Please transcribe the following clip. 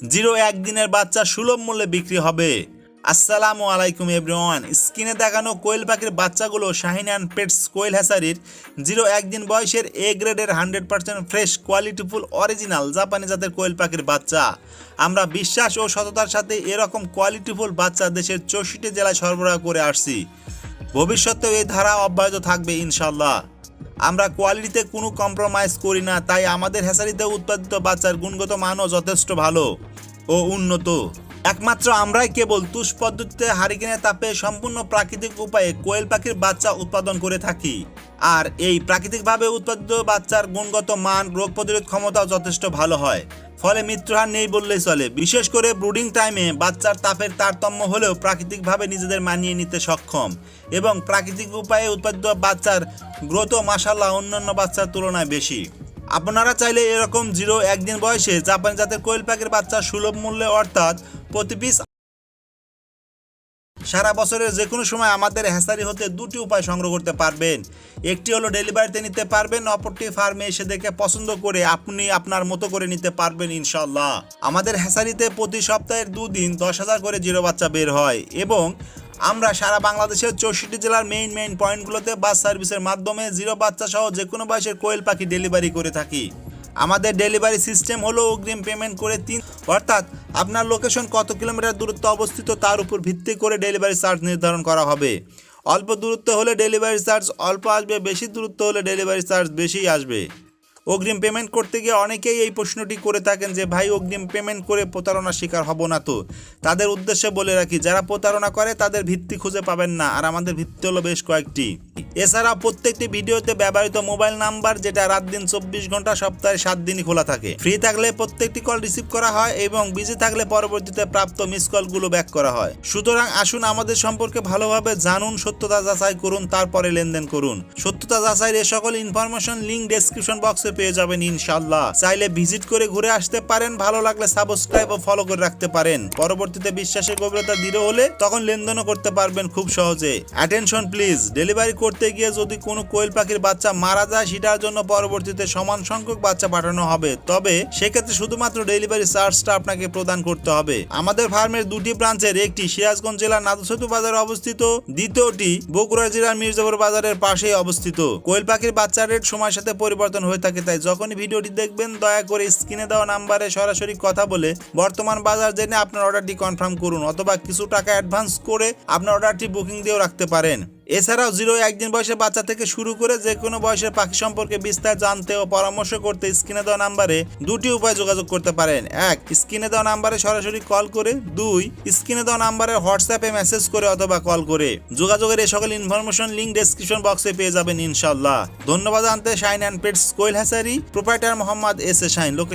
Zero একদিনের বাচ্চা সুলভ মূল্যে বিক্রি হবে। আসসালামু আলাইকুম, এভরিওয়ান। স্ক্রিনে দেখানো কোয়েল পাখির বাচ্চাগুলো শাহিন অ্যান্ড পেটস কোয়েল হ্যাসারির জিরো একদিন বয়সের এ গ্রেডের হান্ড্রেড পার্সেন্ট ফ্রেশ, কোয়ালিটিফুল, অরিজিনাল জাপানি জাতের কোয়েল পাখির বাচ্চা। আমরা বিশ্বাস ও সততার সাথে এরকম কোয়ালিটিফুল বাচ্চা দেশের চৌষট্টি জেলায় সরবরাহ করে আসছি। ভবিষ্যতেও এই ধারা অব্যাহত থাকবে ইনশাল্লাহ আমরা কোয়ালিটিতে কোনো কম্প্রোমাইজ করি না, তাই আমাদের হ্যাসারিতে উৎপাদিত বাচ্চার গুণগত মানও যথেষ্ট ভালো ও উন্নত। একমাত্র আমরাই কেবল তুষ পদ্ধতিতে হারিকেনের তাপে সম্পূর্ণ প্রাকৃতিক উপায়ে কোয়েল পাখির বাচ্চা উৎপাদন করে থাকি। আর এই প্রাকৃতিকভাবে উৎপাদিত বাচ্চার গুণগত মান, রোগ প্রতিরোধ ক্ষমতাও যথেষ্ট ভালো হয়। ফলে মৃত্যুহার নেই বললেই চলে। বিশেষ করে ব্রুডিং টাইমে বাচ্চার তাপের তারতম্য হলেও প্রাকৃতিকভাবে নিজেদের মানিয়ে নিতে সক্ষম এবং প্রাকৃতিক উপায়ে উৎপাদিত বাচ্চার গ্রোথ মাসাল্লাহ অন্যান্য বাচ্চার তুলনায় বেশি। আপনারা চাইলে এরকম জিরো একদিন বয়সে জাপানি জাতের কোয়েল পাখির বাচ্চা সুলভ মূল্যে অর্থাৎ প্রতি পিস সারা বছরের যে কোনো সময় আমাদের হ্যাসারি হতে দুটি উপায় সংগ্রহ করতে পারবেন। একটি হলো ডেলিভারিতে নিতে পারবেন, অপরটি ফার্মে এসে দেখে পছন্দ করে আপনি আপনার মতো করে নিতে পারবেন ইনশাল্লাহ আমাদের হ্যাসারিতে প্রতি সপ্তাহের দুদিন দশ হাজার করে জিরো বাচ্চা বের হয় এবং আমরা সারা বাংলাদেশের চৌষট্টি জেলার মেইন মেইন পয়েন্টগুলোতে বাস সার্ভিসের মাধ্যমে জিরো বাচ্চা সহ যে কোনো বয়সের কোয়েল পাখি ডেলিভারি করে থাকি। আমাদের ডেলিভারি সিস্টেম হলো অগ্রিম পেমেন্ট করে তিন অর্থাৎ আপনার লোকেশন কত কিলোমিটার দূরত্ব অবস্থিত তার উপর ভিত্তি করে ডেলিভারি চার্জ নির্ধারণ করা হবে। অল্প দূরত্ব হলে ডেলিভারি চার্জ অল্প আসবে, বেশি দূরত্ব হলে ডেলিভারি চার্জ বেশি আসবে। অগ্রিম পেমেন্ট করতে গিয়ে অনেকেই এই প্রশ্নটি করে থাকেন যে, ভাই, অগ্রিম পেমেন্ট করে প্রতারণার শিকার হব না তো? তাদের উদ্দেশ্যে বলে রাখি, যারা প্রতারণা করে তাদের ভিত্তি খুঁজে পাবেন না, আর আমাদের ভিত্তি হলো বেশ কয়েকটি। এছাড়া প্রত্যেকটি ভিডিওতে ব্যবহৃত মোবাইল নাম্বার, যেটা রাত দিন চব্বিশ ঘণ্টা, সপ্তাহে সাত দিনই খোলা থাকে। ফ্রি থাকলে প্রত্যেকটি কল রিসিভ করা হয় এবং বিজি থাকলে পরবর্তীতে প্রাপ্ত মিস কলগুলো ব্যাক করা হয়। সুতরাং আসুন আমাদের সম্পর্কে ভালোভাবে জানুন, সত্যতা যাচাই করুন, তারপরে লেনদেন করুন। সত্যতা যাচাইয়ের এ সকল ইনফরমেশন লিঙ্ক ডেসক্রিপশন বক্সে পেয়ে যাবেন ইনশাল্লাহ চাইলে ভিজিট করে ঘুরে আসতে পারেন, ভালো লাগলে সাবস্ক্রাইব ও ফলো করে রাখতে পারেন। পরবর্তীতে বিশ্বাসের গভীরতা দৃঢ় হলে তখন লেনদেনও করতে পারবেন খুব সহজে। অ্যাটেনশন প্লিজ, ডেলিভারি করতে গিয়ে যদি কোনো কোয়েল পাখির বাচ্চা মারা যায়, সেটার জন্য পরবর্তীতে সমান সংখ্যক বাচ্চা পাঠানো হবে। তবে সেক্ষেত্রে শুধুমাত্র ডেলিভারি চার্জটা আপনাকে প্রদান করতে হবে। আমাদের ফার্মের দুটি ব্রাঞ্চের একটি সিরাজগঞ্জ জেলার নাদুসেতু বাজারে অবস্থিত, দ্বিতীয়টি বগুড়া জেলার মির্জাপুর বাজারের পাশেই অবস্থিত। কোয়েল পাখির বাচ্চার রেট সময়ের সাথে পরিবর্তন হয়ে থাকে, তাই যখনই ভিডিওটি দেখবেন, দয়া করে স্ক্রিনে দেওয়া নাম্বারে সরাসরি কথা বলে বর্তমান বাজার জেনে আপনার অর্ডারটি কনফার্ম করুন, অথবা কিছু টাকা অ্যাডভান্স করে আপনার অর্ডারটি বুকিং দিয়েও রাখতে পারেন। এছাড়াও জিরো একদিন বয়সের বাচ্চা থেকে শুরু করে যে কোনো বয়সের পাখি সম্পর্কে বিস্তার জানতে ও পরামর্শ করতে স্ক্রিনে দেওয়া নাম্বারে দুটি উপায় যোগাযোগ করতে পারেন। এক, স্ক্রিনে দেওয়া নাম্বারে সরাসরি কল করে। দুই, স্ক্রিনে দেওয়া নাম্বারে হোয়াটসঅ্যাপে মেসেজ করে অথবা কল করে। যোগাযোগের এই সকল ইনফরমেশন লিঙ্ক ডেসক্রিপশন বক্সে পেয়ে যাবেন ইনশাল্লাহ ধন্যবাদ আনতে shine and pets Koel hatchery proprietor Mohammad S A Shine. Location